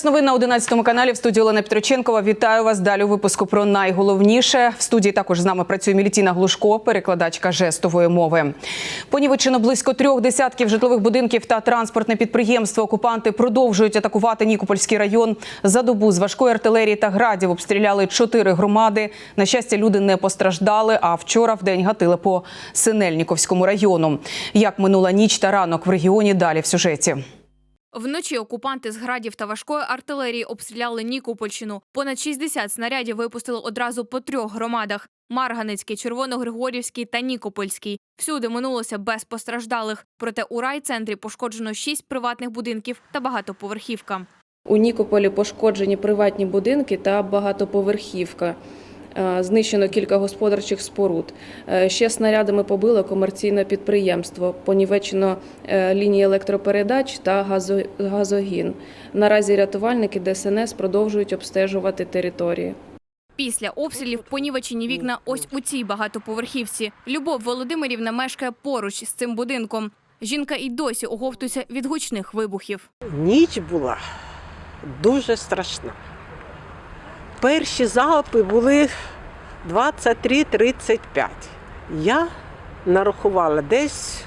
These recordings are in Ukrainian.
Час новин на 11 каналі в студії Олена Петроченкова. Вітаю вас. Далі у випуску про найголовніше. В студії також з нами працює Мілітіна Глушко, перекладачка жестової мови. Понівечено близько трьох десятків житлових будинків та транспортне підприємство. Окупанти продовжують атакувати Нікопольський район. За добу з важкої артилерії та градів обстріляли чотири громади. На щастя, люди не постраждали. А вчора в день гатили по Синельніковському району. Як минула ніч та ранок в регіоні? Далі в сюжеті. Вночі окупанти з градів та важкої артилерії обстріляли Нікопольщину. Понад 60 снарядів випустили одразу по трьох громадах: Марганецький, Червоногригорівський та Нікопольський. Всюди минулося без постраждалих. Проте у райцентрі пошкоджено шість приватних будинків та багатоповерхівка. У Нікополі пошкоджені приватні будинки та багатоповерхівка. Е, Знищено кілька господарчих споруд. Е, Ще снарядами побило комерційне підприємство. Понівечено е, лінії електропередач та газо- газогін. Наразі рятувальники ДСНС продовжують обстежувати території. Після обстрілів понівечені вікна ось у цій багатоповерхівці. Любов Володимирівна мешкає поруч з цим будинком. Жінка і досі оговтується від гучних вибухів. Ніч була дуже страшна. Перші залпи були 23-35. Я нарахувала десь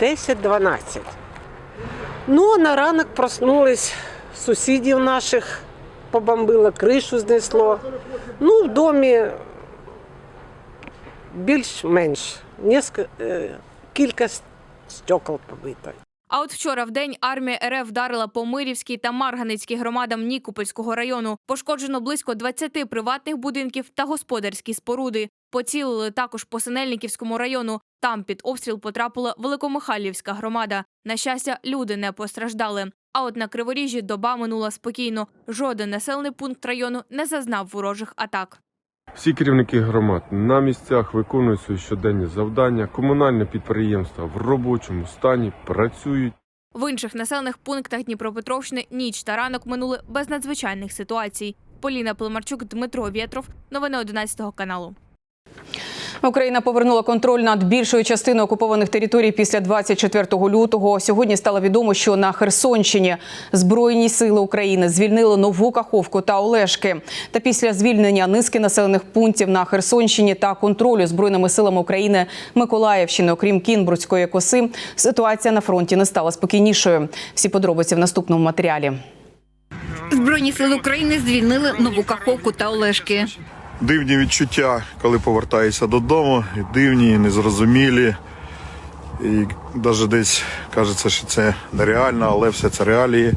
10-12. Ну, а на ранок проснулись сусідів наших, побомбило, кришу знесло. Ну, в домі більш-менш е, кілька стекол побито. А от вчора в день армія РФ вдарила по Мирівській та Марганицькій громадам Нікопольського району. Пошкоджено близько 20 приватних будинків та господарські споруди. Поцілили також по Синельниківському району. Там під обстріл потрапила Великомихайлівська громада. На щастя, люди не постраждали. А от на Криворіжжі доба минула спокійно. Жоден населений пункт району не зазнав ворожих атак. Всі керівники громад на місцях виконують свої щоденні завдання. Комунальне підприємства в робочому стані працюють. В інших населених пунктах Дніпропетровщини ніч та ранок минули без надзвичайних ситуацій. Поліна Племарчук, Дмитро Вєтров. Новини 11 каналу. Україна повернула контроль над більшою частиною окупованих територій після 24 лютого. Сьогодні стало відомо, що на Херсонщині збройні сили України звільнили нову Каховку та Олешки. Та після звільнення низки населених пунктів на Херсонщині та контролю збройними силами України Миколаївщини, окрім Кінбурзької коси, ситуація на фронті не стала спокійнішою. Всі подробиці в наступному матеріалі. Збройні сили України звільнили нову Каховку та Олешки. Дивні відчуття, коли повертаєшся додому, і дивні, і незрозумілі. І навіть десь кажеться, що це нереально, але все це реалії.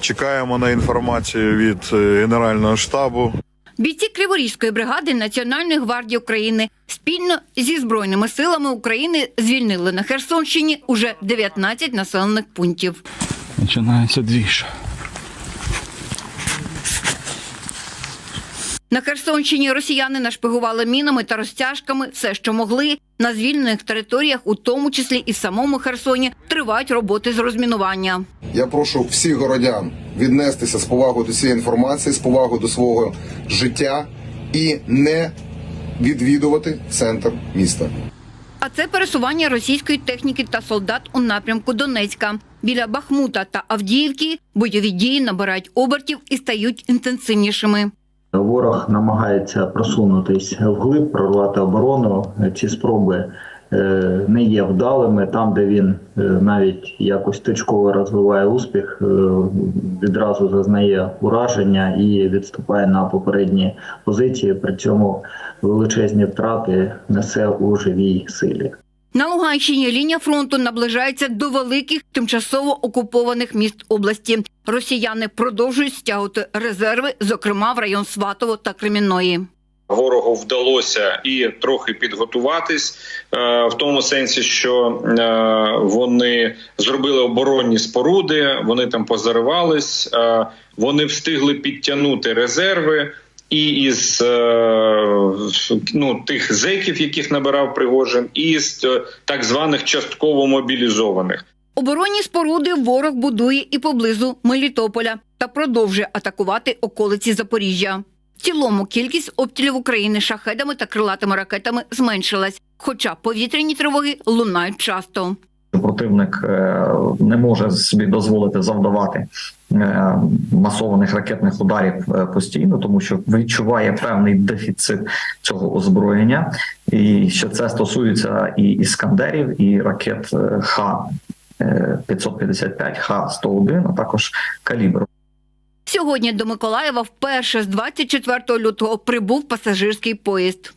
Чекаємо на інформацію від е, Генерального штабу. Бійці Криворізької бригади Національної гвардії України спільно зі збройними силами України звільнили на Херсонщині уже 19 населених пунктів. Начинается движ. На Херсонщині росіяни нашпигували мінами та розтяжками все, що могли. На звільнених територіях, у тому числі і в самому Херсоні, тривають роботи з розмінування. Я прошу всіх городян віднестися з повагою до цієї інформації, з повагою до свого життя і не відвідувати центр міста. А це пересування російської техніки та солдат у напрямку Донецька. Біля Бахмута та Авдіївки бойові дії набирають обертів і стають інтенсивнішими. Ворог намагається просунутись вглиб, прорвати оборону. Ці спроби е, не є вдалими. Там, де він е, навіть якось точково розвиває успіх, е, відразу зазнає ураження і відступає на попередні позиції. При цьому величезні втрати несе у живій силі. На Луганщині лінія фронту наближається до великих тимчасово окупованих міст області. Росіяни продовжують стягувати резерви, зокрема в район Сватово та Кремінної. Ворогу вдалося і трохи підготуватись е, в тому сенсі, що е, вони зробили оборонні споруди, вони там позаривались, е, вони встигли підтягнути резерви. І із е, ну, тих зеків, яких набирав Пригожин, і з е, так званих частково мобілізованих. Оборонні споруди ворог будує і поблизу Мелітополя та продовжує атакувати околиці Запоріжжя. В цілому кількість обстрілів України шахедами та крилатими ракетами зменшилась, хоча повітряні тривоги лунають часто. Що противник е, не може собі дозволити завдавати е, масованих ракетних ударів е, постійно, тому що відчуває певний дефіцит цього озброєння, і що це стосується і іскандерів, і ракет Х. е, 555 Х-101, а також калібр. Сьогодні до Миколаєва вперше з 24 лютого прибув пасажирський поїзд.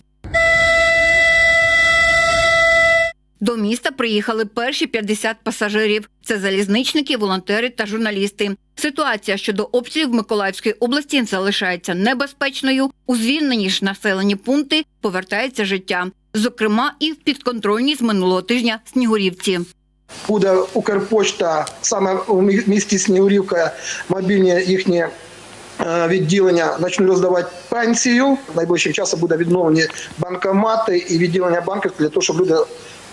До міста приїхали перші 50 пасажирів. Це залізничники, волонтери та журналісти. Ситуація щодо обстрілів Миколаївської області залишається небезпечною. У звільнені ж населені пункти повертається життя, зокрема і в підконтрольній з минулого тижня Снігурівці. буде Укрпочта саме у місті Снігурівка, мобільні їхні е, відділення почнуть роздавати пенсію. Найближчим часом буде відновлені банкомати і відділення банків для того, щоб люди,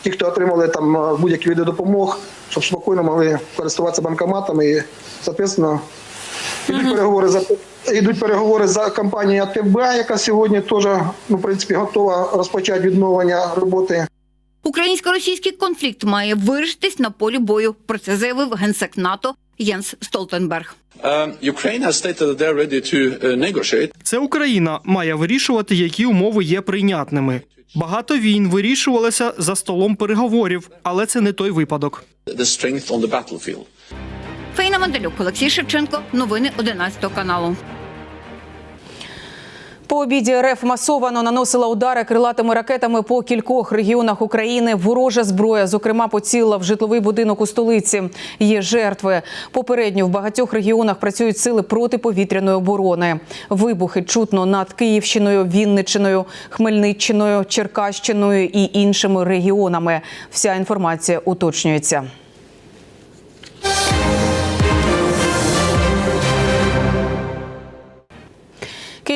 ті, хто отримали там е, будь-які види допомог, щоб спокійно могли користуватися банкоматами і, соответственно, Йдуть переговори за йдуть переговори за компанією АТБ, яка сьогодні теж ну, в принципі готова розпочати відновлення роботи. Українсько-російський конфлікт має вирішитись на полі бою. Про це заявив генсек НАТО Єнс Столтенберг. Це Україна має вирішувати, які умови є прийнятними. Багато війн вирішувалося за столом переговорів, але це не той випадок. Фейна Манделюк, Олексій Шевченко. Новини 11 каналу. По обіді РФ масовано наносила удари крилатими ракетами по кількох регіонах України. Ворожа зброя, зокрема, поцілила в житловий будинок у столиці. Є жертви. Попередньо в багатьох регіонах працюють сили протиповітряної оборони. Вибухи чутно над Київщиною, Вінниччиною, Хмельниччиною, Черкащиною і іншими регіонами. Вся інформація уточнюється.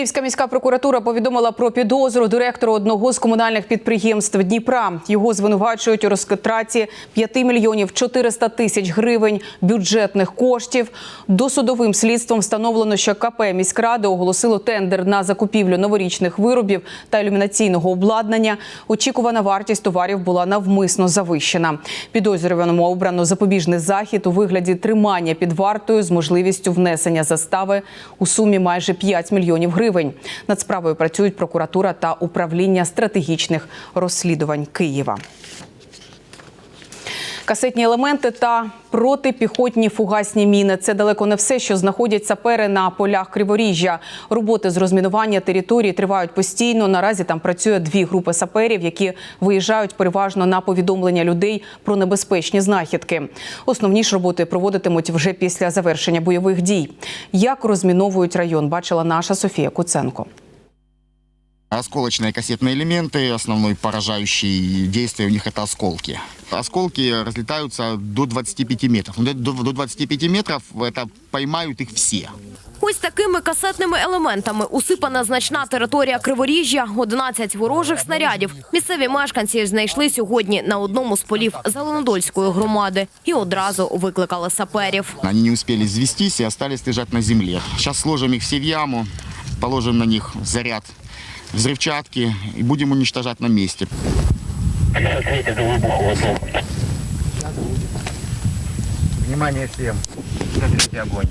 Київська міська прокуратура повідомила про підозру директору одного з комунальних підприємств Дніпра. Його звинувачують у розкатраті 5 мільйонів 400 тисяч гривень бюджетних коштів. Досудовим слідством встановлено, що КП міськради оголосило тендер на закупівлю новорічних виробів та ілюмінаційного обладнання. Очікувана вартість товарів була навмисно завищена. Підозрюваному обрано запобіжний захід у вигляді тримання під вартою з можливістю внесення застави у сумі майже 5 мільйонів гривень. Над справою працюють прокуратура та управління стратегічних розслідувань Києва. Касетні елементи та протипіхотні фугасні міни це далеко не все, що знаходять сапери на полях Криворіжжя. Роботи з розмінування території тривають постійно. Наразі там працює дві групи саперів, які виїжджають переважно на повідомлення людей про небезпечні знахідки. Основні ж роботи проводитимуть вже після завершення бойових дій. Як розміновують район, бачила наша Софія Куценко Осколочные кассетные элементы, основной поражающий действие у них это осколки. Осколки разлетаются до 25 метров. Ну, До, до 25 метров это поймают их все. Ось такими касетними елементами усипана значна територія Криворіжжя. 11 ворожих снарядів. Місцеві мешканці знайшли сьогодні на одному з полів Зеленодольської громади і одразу викликали саперів. Они не успели взвестись и остались лежать на земле. Сейчас сложим их все в яму, положим на них заряд взрывчатки и будем уничтожать на месте. Внимание всем. Смотрите огонь.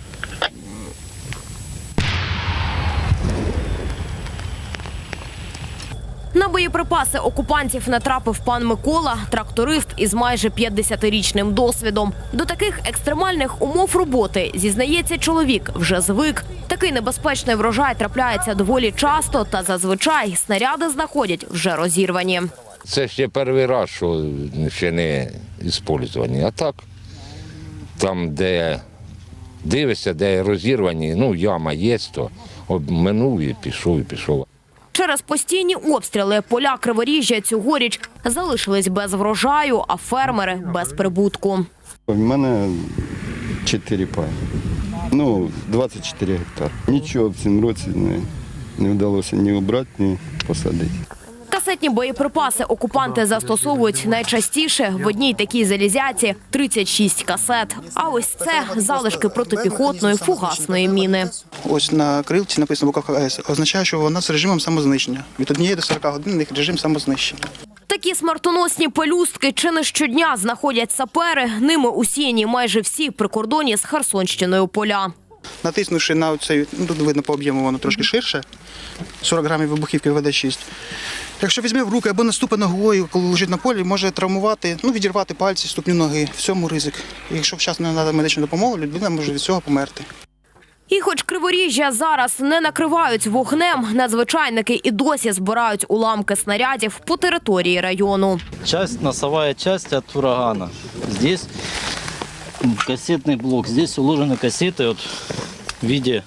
На боєприпаси окупантів натрапив пан Микола, тракторист із майже 50-річним досвідом. До таких екстремальних умов роботи зізнається чоловік, вже звик. Такий небезпечний врожай трапляється доволі часто, та зазвичай снаряди знаходять вже розірвані. Це ще перший раз, що ще не використані. А так, там, де дивишся, де розірвані, ну, яма є, то обминув і пішов, і пішов. Через постійні обстріли поля Криворіжжя цьогоріч залишились без врожаю, а фермери без прибутку. У мене 4 пай. Ну, 24 гектари. Нічого в цьому році не, не вдалося ні обрати, ні посадити. Касетні боєприпаси окупанти застосовують найчастіше в одній такій залізяці 36 касет. А ось це залишки протипіхотної фугасної міни. Ось на крилці написано буква КС, означає, що вона з режимом самознищення. Від однієї до 40 годин них режим самознищення. Такі Такі смертоносні пелюстки чи не щодня знаходять сапери. Ними усіяні майже всі прикордонні з Херсонщиною поля. Натиснувши на цей, ну тут видно по об'єму воно трошки ширше, 40 грамів вибухівки ВД-6. Якщо візьме в руки або наступить ногою, коли лежить на полі, може травмувати, ну відірвати пальці, ступню ноги. В цьому ризик. І якщо вчасно не надати медичну допомогу, людина може від цього померти. І хоч криворіжжя зараз не накривають вогнем, надзвичайники і досі збирають уламки снарядів по території району. часть, носовая часть от урагана. Здесь кассетный блок. Здесь уложены кассеты вот в виде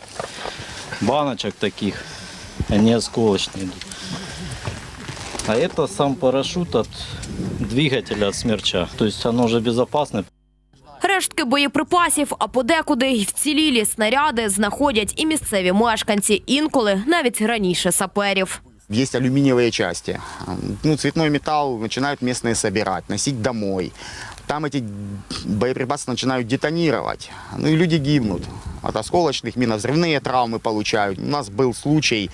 баночек таких. Они осколочные идут. А это сам парашют от двигателя от смерча. То есть оно уже безопасное. Рештки боєприпасів, а подекуди й вцілілі снаряди знаходять і місцеві мешканці, інколи навіть раніше саперів. Есть алюминиевые части. Ну, цветной металл начинают местные собирать, носить домой. Там эти боеприпасы начинают детонировать. Ну и люди гибнут. От осколочных миновзрывные травмы получают. У нас был случай,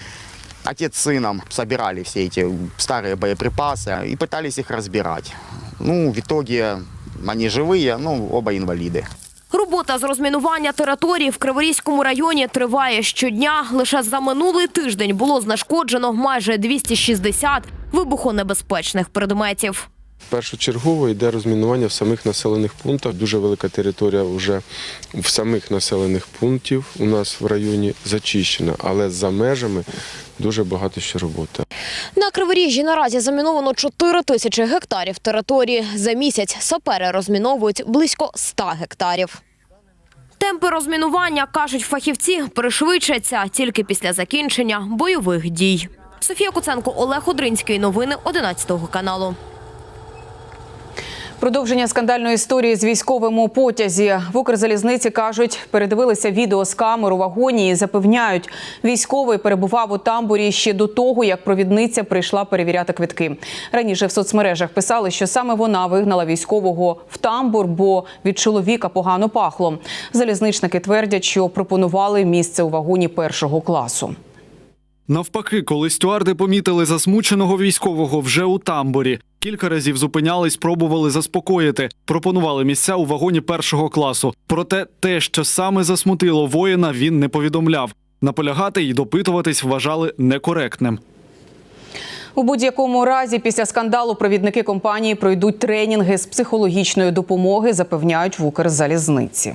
отец с сыном собирали все эти старые боеприпасы и пытались их разбирать. Ну, в итоге они живые, но оба инвалиды. Робота з розмінування території в Криворізькому районі триває щодня. Лише за минулий тиждень було знешкоджено майже 260 вибухонебезпечних предметів. Першочергово йде розмінування в самих населених пунктах. Дуже велика територія вже в самих населених пунктів у нас в районі зачищена, але за межами дуже багато ще роботи. На Криворіжжі наразі заміновано 4 тисячі гектарів території. За місяць сапери розміновують близько 100 гектарів. Темпи розмінування, кажуть фахівці, пришвидшаться тільки після закінчення бойових дій. Софія Куценко, Олег Одринський. Новини 11 каналу. Продовження скандальної історії з військовим у потязі в Укрзалізниці кажуть, передивилися відео з камер у вагоні і запевняють, військовий перебував у тамбурі ще до того, як провідниця прийшла перевіряти квитки. Раніше в соцмережах писали, що саме вона вигнала військового в тамбур, бо від чоловіка погано пахло. Залізничники твердять, що пропонували місце у вагоні першого класу. Навпаки, коли стюарди помітили засмученого військового вже у тамбурі, кілька разів зупинялись, пробували заспокоїти, пропонували місця у вагоні першого класу. Проте те, що саме засмутило воїна, він не повідомляв. Наполягати і допитуватись вважали некоректним. У будь-якому разі після скандалу провідники компанії пройдуть тренінги з психологічної допомоги, запевняють в Укрзалізниці.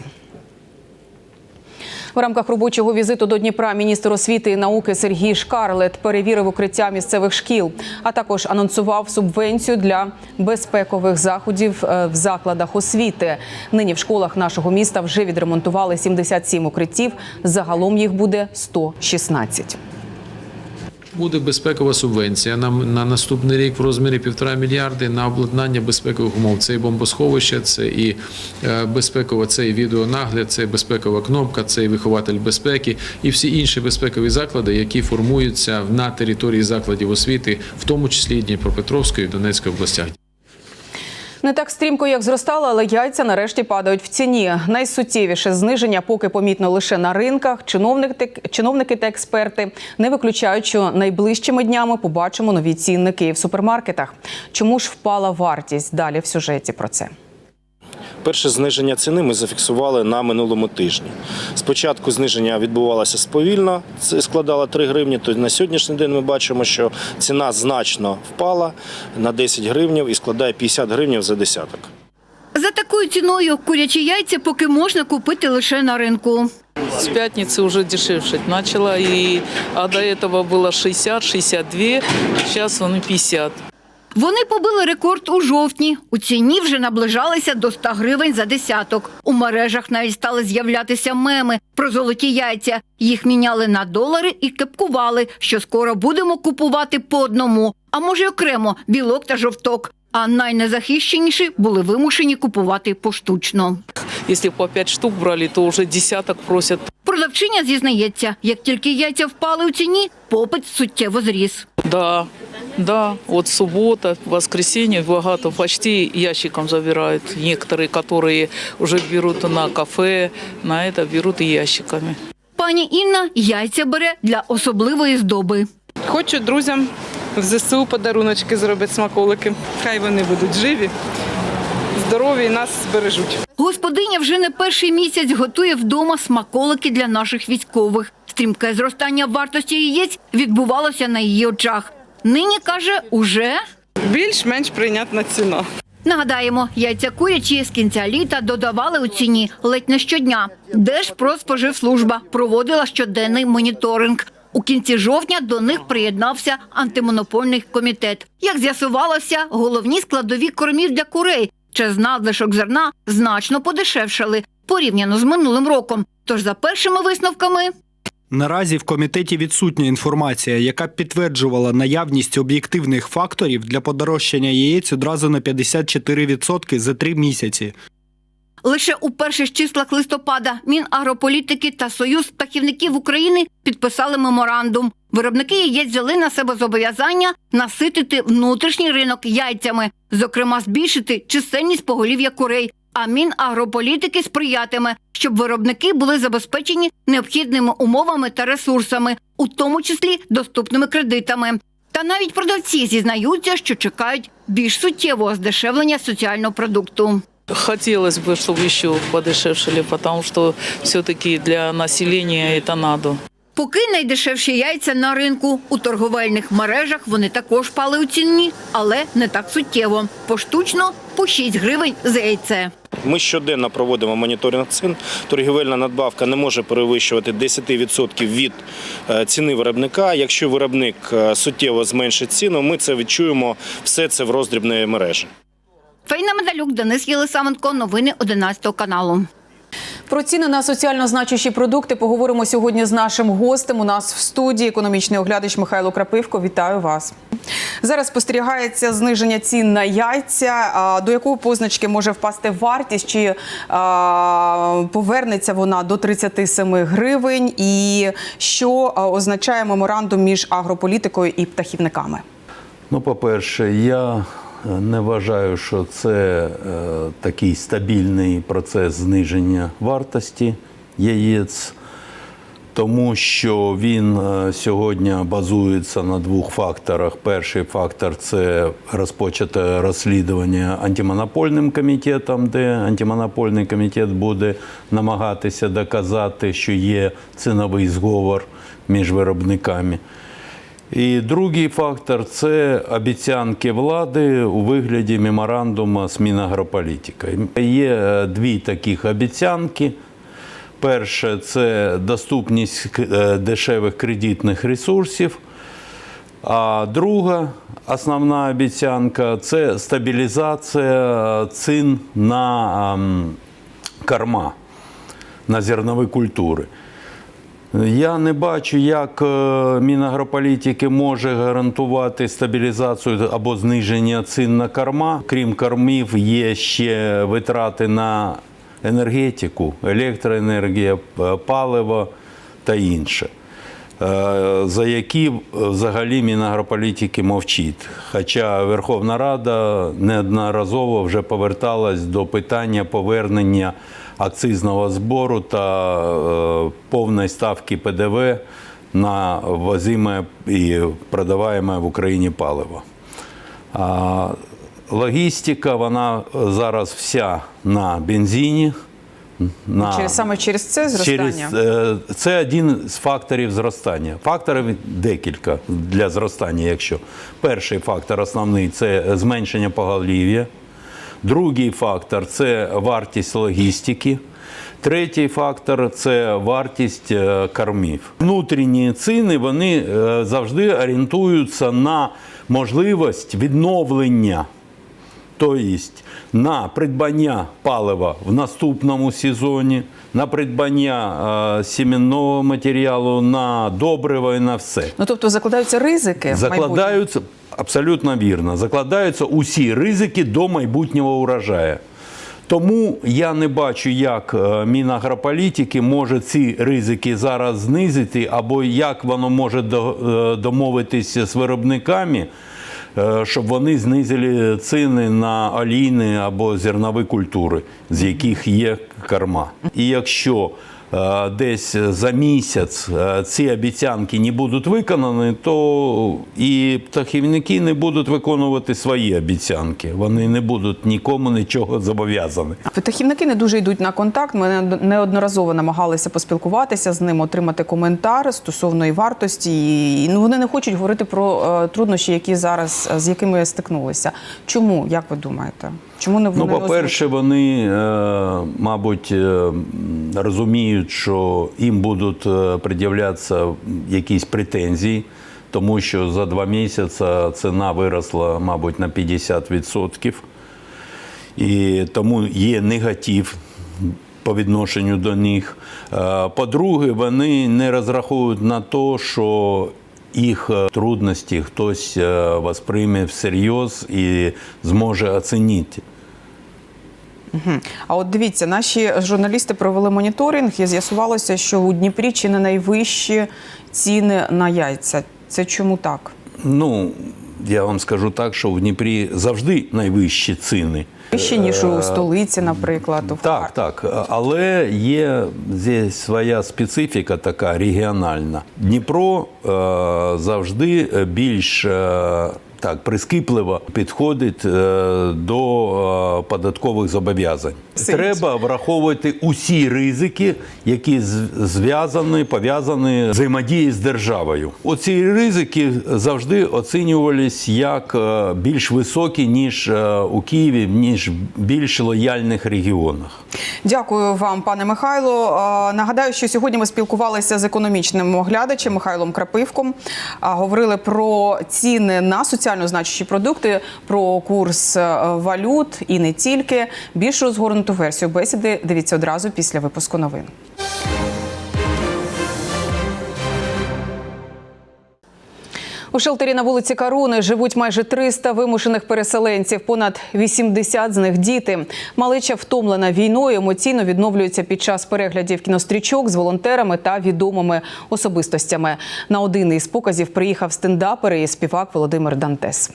В рамках робочого візиту до Дніпра міністр освіти і науки Сергій Шкарлет перевірив укриття місцевих шкіл, а також анонсував субвенцію для безпекових заходів е, в закладах освіти. Нині в школах нашого міста вже відремонтували 77 укриттів. Загалом їх буде 116. Буде безпекова субвенція на, на наступний рік в розмірі півтора мільярди на обладнання безпекових умов. Це і бомбосховище, це і е, безпекова, це і відеонагляд, це і безпекова кнопка, це і вихователь безпеки, і всі інші безпекові заклади, які формуються на території закладів освіти, в тому числі і Дніпропетровської і Донецької областях. Не так стрімко, як зростало, але яйця нарешті падають в ціні. Найсуттєвіше зниження поки помітно лише на ринках. Чиновники та експерти не виключають, що найближчими днями побачимо нові цінники в супермаркетах. Чому ж впала вартість? Далі в сюжеті про це. Перше зниження ціни ми зафіксували на минулому тижні. Спочатку зниження відбувалося сповільно, це складало 3 гривні. То на сьогоднішній день ми бачимо, що ціна значно впала на 10 гривнів і складає 50 гривнів за десяток. За такою ціною курячі яйця поки можна купити лише на ринку. С пятницы уже дешевшать начала, и, а до этого было 60-62, сейчас он 50. Вони побили рекорд у жовтні. У ціні вже наближалися до 100 гривень за десяток. У мережах навіть стали з'являтися меми про золоті яйця. Їх міняли на долари і кепкували, що скоро будемо купувати по одному, а може й окремо білок та жовток. А найнезахищеніші були вимушені купувати поштучно. Если по 5 штук брали, то уже десяток просят. Продавчиня зізнається, як тільки яйця впали у ціні, попит суттєво зріс. Да, да, вот суббота, воскресенье, багато почти ящиком забирают. Некоторые, которые уже берут на кафе, на это берут и ящиками. Пані Інна яйця бере для особливої здоби. Хочу друзям в ЗСУ подаруночки зробить смаколики. Хай вони будуть живі, здорові і нас збережуть. Господиня вже не перший місяць готує вдома смаколики для наших військових. Стрімке зростання вартості яєць відбувалося на її очах. Нині каже, уже Більш-менш прийнятна ціна. Нагадаємо, яйця курячі з кінця літа додавали у ціні ледь не щодня. Держпродспоживслужба проводила щоденний моніторинг. У кінці жовтня до них приєднався антимонопольний комітет. Як з'ясувалося, головні складові кормів для курей через надлишок зерна значно подешевшали порівняно з минулим роком. Тож за першими висновками Наразі в комітеті відсутня інформація, яка б підтверджувала наявність об'єктивних факторів для подорожчання яєць одразу на 54% за три місяці. Лише у перших числах листопада Мінагрополітики та Союз птахівників України підписали меморандум. Виробники яєць взяли на себе зобов'язання наситити внутрішній ринок яйцями, зокрема збільшити чисельність поголів'я курей А Мінагрополітики сприятиме, щоб виробники були забезпечені необхідними умовами та ресурсами, у тому числі доступними кредитами. Та навіть продавці зізнаються, що чекають більш суттєвого здешевлення соціального продукту. Хотелось бы, чтобы еще подешевшили, потому что все-таки для населения это надо. Поки найдешевші яйця на ринку у торговельних мережах вони також пали у ціні, але не так суттєво. Поштучно по 6 гривень за яйце. Ми щоденно проводимо моніторинг цін. Торгівельна надбавка не може перевищувати 10% від е, ціни виробника. Якщо виробник е, суттєво зменшить ціну, ми це відчуємо все це в роздрібної мережі. Фейна Медалюк, Денис Єлисаменко. Новини 11 каналу. Про ціни на соціально значущі продукти поговоримо сьогодні з нашим гостем. У нас в студії економічний оглядач Михайло Крапивко. Вітаю вас. Зараз спостерігається зниження цін на яйця. До якої позначки може впасти вартість? Чи повернеться вона до 37 гривень? І що означає меморандум між агрополітикою і птахівниками? Ну, по-перше, я е, не вважаю, що це е, такий стабільний процес зниження вартості яєць, тому що він е, сьогодні базується на двох факторах. Перший фактор це розпочате розслідування антимонопольним комітетом, де антимонопольний комітет буде намагатися доказати, що є циновий зговор між виробниками. І другий фактор це обіцянки влади у вигляді меморандуму з Мінагрополітикою. Є е, дві таких обіцянки. Перше це доступність е, дешевих кредитних ресурсів. А друга основна обіцянка це стабілізація цін на ем, корма, на зернові культури. Я не бачу, як е, Мінагрополітики може гарантувати стабілізацію або зниження цін на корма. Крім кормів, є ще витрати на енергетику, електроенергія, е, паливо та інше, е, за які взагалі Мінагрополітики мовчить. Хоча Верховна Рада неодноразово вже поверталась до питання повернення акцизного збору та е, повної ставки ПДВ на возиме і продаваємо в Україні паливо. Логістика, вона зараз вся на бензині. На, Через саме через це зростання? Через, це один з факторів зростання. Факторів декілька для зростання, якщо. Перший фактор основний це зменшення поголів'я. Другий фактор це вартість логістики. Третій фактор це вартість е, кормів. Внутрішні ціни вони е, завжди орієнтуються на можливість відновлення, тобто на придбання палива в наступному сезоні, на придбання е, сімінного матеріалу, на добриво і на все. Ну тобто закладаються ризики? Закладаються абсолютно вірно. Закладаються усі ризики до майбутнього урожаю. Тому я не бачу, як е, Мінагрополітики може ці ризики зараз знизити, або як воно може е, домовитися з виробниками, щоб вони знизили ціни на олійні або зернові культури, з яких є корма. І якщо е, десь за місяць е, ці обіцянки не будуть виконані, то і птахівники не будуть виконувати свої обіцянки. Вони не будуть нікому нічого зобов'язані. Птахівники не дуже йдуть на контакт. Ми неодноразово намагалися поспілкуватися з ним, отримати коментар стосовно і вартості. І, ну вони не хочуть говорити про е, труднощі, які зараз е, з якими стикнулися. Чому як ви думаєте? Чому не вони Ну, по-перше, вони, е, мабуть, е, розуміють, що їм будуть е, пред'являтися якісь претензії, тому що за два місяці ціна виросла, мабуть, на 50%. І тому є негатив по відношенню до них. По-друге, вони не розраховують на те, що їх трудності хтось восприйме всерйоз і зможе оцінити. А от дивіться, наші журналісти провели моніторинг і з'ясувалося, що у Дніпрі чи не найвищі ціни на яйця. Це чому так? Ну, я вам скажу так, що в Дніпрі завжди найвищі ціни. Вищі, ніж у Е, столиці, наприклад. у Так, так. Але є здесь своя специфіка така регіональна. Дніпро е, завжди більш е, так прискіпливо підходить е, до е, податкових зобов'язань. Треба враховувати усі ризики, які зв'язані, пов'язані з взаємодією з державою. Оці ризики завжди оцінювались як е, більш високі, ніж у Києві, ніж в більш лояльних регіонах. Дякую вам, пане Михайло. Нагадаю, що сьогодні ми спілкувалися з економічним оглядачем Михайлом Крапивком. Говорили про ціни на соціально значущі продукти, про курс е, валют і не тільки. Більш розгорнуту версію бесіди дивіться одразу після випуску новин. У шелтері на вулиці Каруни живуть майже 300 вимушених переселенців. Понад 80 з них діти. Малеча втомлена війною, емоційно відновлюється під час переглядів кінострічок з волонтерами та відомими особистостями. На один із показів приїхав стендапер і співак Володимир Дантес.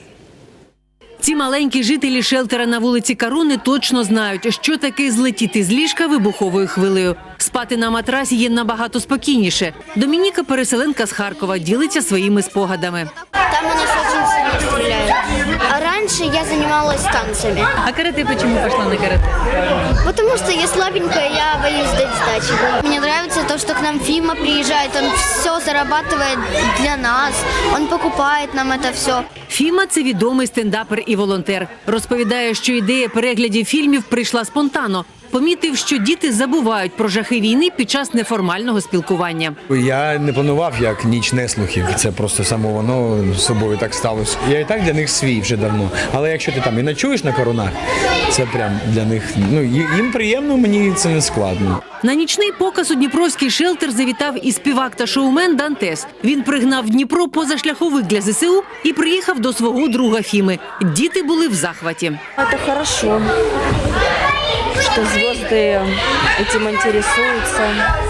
Ці маленькі жителі шелтера на вулиці Каруни точно знають, що таке злетіти з ліжка вибуховою хвилею. Спати на матрасі є набагато спокійніше. Домініка переселенка з Харкова ділиться своїми спогадами. Там у нас очень сильно стреляют. А раньше я занималась танцами. А карате почему пошла на карате? Потому что я слабенькая, я боюсь дать сдачи. Мне нравится то, что к нам Фима приезжает, он все зарабатывает для нас, он покупает нам это все. Фіма це відомий стендапер і волонтер. Розповідає, що ідея переглядів фільмів прийшла спонтанно. Помітив, що діти забувають про жахи війни під час неформального спілкування. Я не планував як ніч неслухів. Це просто само воно з собою так сталося. Я і так для них свій вже давно. Але якщо ти там і ночуєш на коронах, це прям для них ну їм приємно, мені це не складно. На нічний показ у Дніпровський шелтер завітав і співак та шоумен Дантес. Він пригнав Дніпро позашляховик для ЗСУ і приїхав до свого друга Фіми. Діти були в захваті. Это хорошо, что звезды этим интересуются,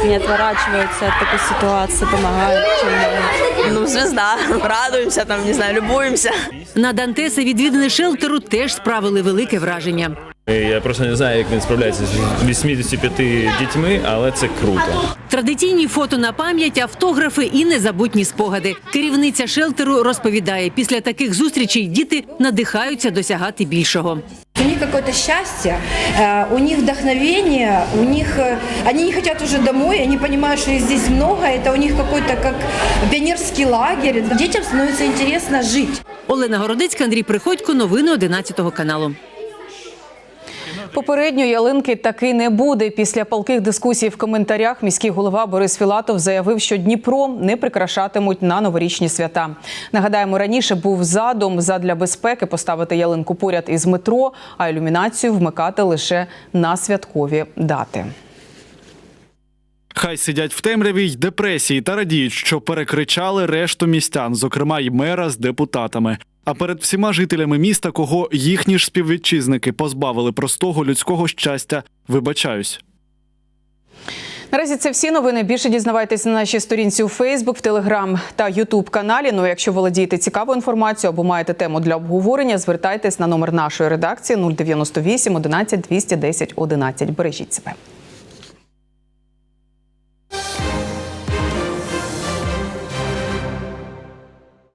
не отворачиваются от такой ситуации, помогают. Чем... Ну, звезда. Радуемся, там, не знаю, любуемся. На Дантеса відвідини шелтеру теж справили велике враження. Я просто не знаю, як він справляється з 85 дітьми, але це круто. Традиційні фото на пам'ять, автографи і незабутні спогади. Керівниця шелтеру розповідає, після таких зустрічей діти надихаються досягати більшого. У них какое-то счастье, э, у них вдохновение, у них э, они не хотят уже домой, они понимают, что их здесь много, это у них какой-то как пионерский лагерь. Детям становится интересно жить. Олена Городецька, Андрій Приходько, новини 11 каналу. Попередньої ялинки таки не буде. Після палких дискусій в коментарях міський голова Борис Філатов заявив, що Дніпро не прикрашатимуть на новорічні свята. Нагадаємо, раніше був задум задля безпеки поставити ялинку поряд із метро, а ілюмінацію вмикати лише на святкові дати. Хай сидять в темряві й депресії та радіють, що перекричали решту містян, зокрема й мера з депутатами. А перед всіма жителями міста, кого їхні ж співвітчизники позбавили простого людського щастя, вибачаюсь. Наразі це всі новини. Більше дізнавайтесь на нашій сторінці у Фейсбук, в Телеграм та Ютуб каналі. Ну, якщо володієте цікавою інформацією або маєте тему для обговорення, звертайтесь на номер нашої редакції 098 11 210 11. Бережіть себе.